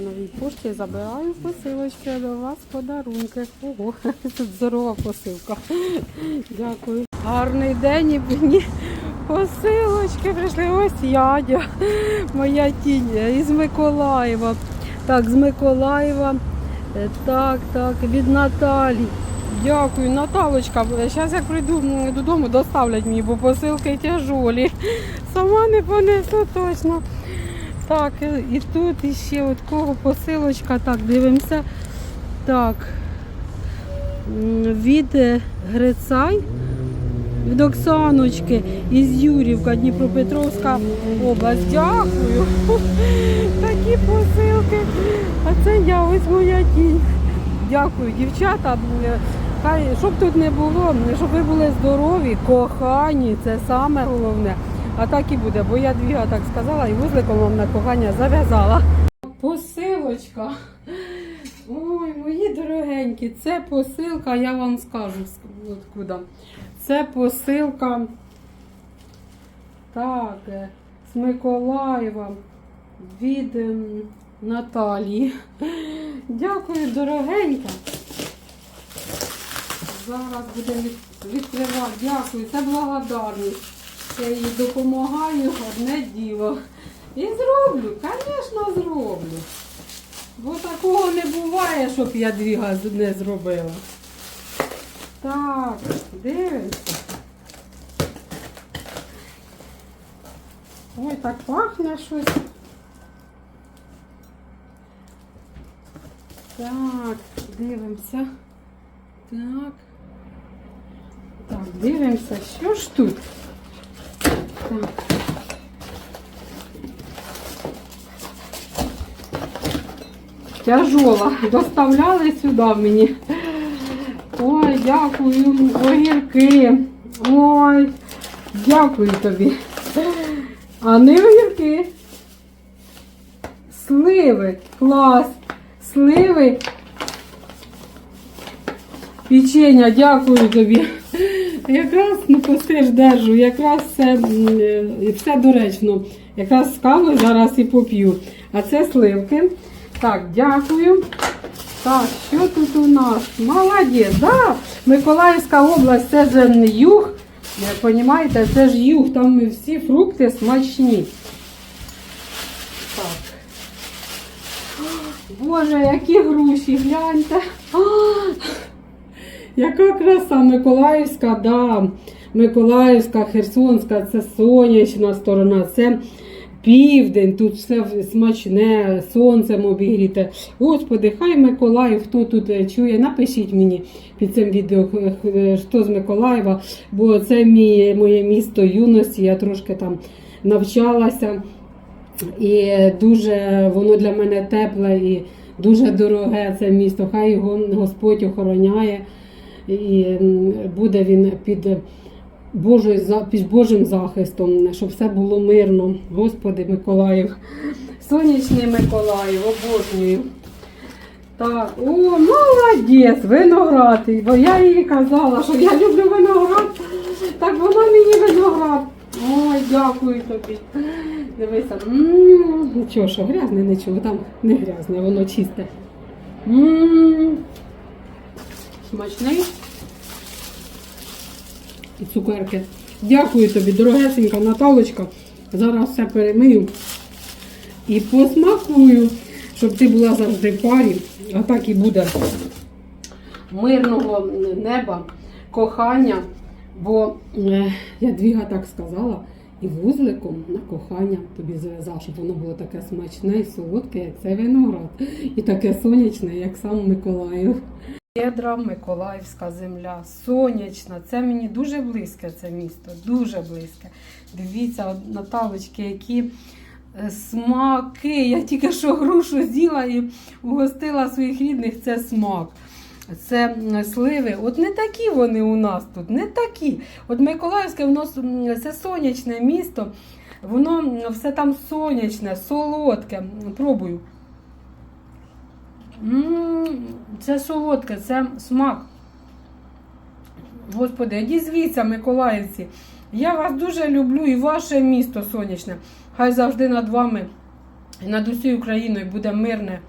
Новій пошті забираю посилочки до вас подарунки. Ого, тут здорова посилка. Дякую. Гарний день і мені посилочки прийшли. Ось Ядя, моя тінь із Миколаєва. Так, з Миколаєва. Е, Так, так, від Наталі. Дякую, Наталочка. Зараз як прийду додому, доставлять мені, бо посилки тяжолі. Сама не понесу точно. Так, і тут іще от кого посилочка. Так, дивимося. Так. Від е, Грицай, від Оксаночки із Юрівка, Дніпропетровська область. Дякую. Такі посилки. А це я, ось моя тінь. Дякую, дівчата. Е, Хай, щоб тут не було, щоб ви були здорові, кохані, це саме головне. А так і буде, бо я двіга так сказала і вузликом вам на кохання зав'язала. Посилочка. Ой, мої дорогенькі, це посилка, я вам скажу ск- откуда. Це посилка. Так, е, з Миколаєва від ем, Наталії. Дякую, дорогенька. Зараз будемо від- відкривати. Дякую, це благодарність. Я їй допомагаю, одне діло. І зроблю, звісно, зроблю. Бо такого не буває, щоб я двіга з- не зробила. Так, дивимося. Ой, так пахне щось. Так, дивимося. Так. Так, дивимося, що ж тут. Так. Тяжола. Доставляли сюди мені. Ой, дякую, огірки. Ой, дякую тобі. А не огірки. Сливи. Клас. Сливи. Печення, дякую тобі. Якраз ну постиж держу, якраз все, все доречно. Якраз з зараз і поп'ю. А це сливки. Так, дякую. Так, що тут у нас? Молодець, да? Миколаївська область, це ж юг. Розумієте, це ж юг, там всі фрукти смачні. Так. Боже, які груші, гляньте. Яка краса Миколаївська, да. Миколаївська, Херсонська, це сонячна сторона, це південь, тут все смачне, сонцем обігріте. Господи, хай Миколаїв, хто тут е, чує, напишіть мені під цим відео, х- х- хто з Миколаєва, бо це мій, моє місто юності, я трошки там навчалася. І дуже воно для мене тепле і дуже дороге це місто. Хай його Господь охороняє і буде він під, Божою, під Божим захистом, щоб все було мирно. Господи Миколаїв. Сонячний Миколаїв, обожнюю. Так, о, молодець, виноград. Бо я їй казала, що я люблю виноград. Так вона мені виноград. Ой, дякую тобі. Дивися. м, Нічого, що грязне, нічого, там не грязне, воно чисте. М, Смачний. І цукерки. Дякую тобі, дорогесенька Наталочка. Зараз все перемию і посмакую, щоб ти була завжди в парі. А так і буде мирного неба, кохання. Бо е, я двіга так сказала, і вузликом на кохання тобі зв'язав, щоб воно було таке смачне і солодке, як цей виноград, і таке сонячне, як сам Миколаїв. Щедра Миколаївська земля, сонячна. Це мені дуже близьке це місто, дуже близьке. Дивіться, Наталочки, які е, смаки. Я тільки що грушу з'їла і угостила своїх рідних, це смак. Це сливи. От не такі вони у нас тут, не такі. От Миколаївське, воно це сонячне місто, воно все там сонячне, солодке. Пробую. М, Це солодке, це смак. Господи, дізвіться, Миколаївці. Я вас дуже люблю і ваше місто сонячне. Хай завжди над вами і над усією Україною буде мирне